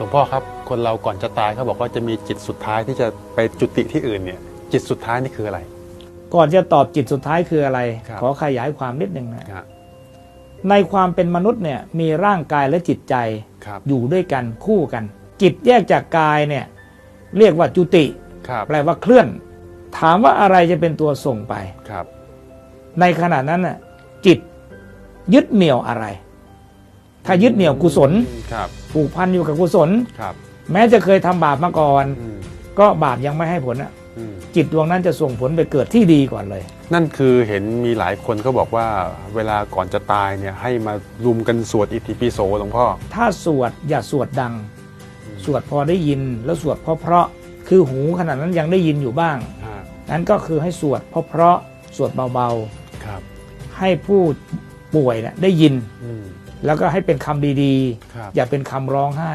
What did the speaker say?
หลวงพ่อครับ คนเราก่อนจะตายเขาบอกว่าจะมีจิตสุดท้ายที่จะไปจุติที่อื่นเนี่ย จิตสุดท้ายนี่คืออะไร ก่อนจะตอบจิตสุดท้ายคืออะไรครับขอขยายความนิดหนึ่งนะครับในความเป็นมนุษย์เนี่ยมีร่างกายและจิตใจครับอยู่ด้วยกันคู่กัน จิตแยกจากกายเนี่ยเรียกว่าจุติครับแปลว่าเคลื่อน ถามว่าอะไรจะเป็นตัวส่งไปครับ ในขณะนั้นน่ะจิตยึดเหนี่ยวอะไร ถ้ายึดเหนี่ยวกุศลครับ ผูกพันอยู่กับกุศล ครับ แม้จะเคยทำบาปมาก่อน อืมก็บาปยังไม่ให้ผลอะอืมจิตดวงนั้นจะส่งผลไปเกิดที่ดีก่อนเลย นั่นคือเห็นมีหลายคนก็บอกว่า เวลาก่อนจะตายเนี่ยให้มารุมกันสวดอิติปิโสหลวงพ่อ ถ้าสวดอย่าสวดดัง สวดพอได้ยินแล้วสวดเพราะเพราะๆคือหูขนาดนั้นยังได้ยินอยู่บ้าง อ่า นั้นก็คือให้สวดเพราะเพราะๆสวดเบาครับ ๆ ให้ผู้ป่วยเนี่ยได้ยิน อืม แล้วก็ให้เป็นคำดีครับๆอย่าเป็นคำร้องไห้อ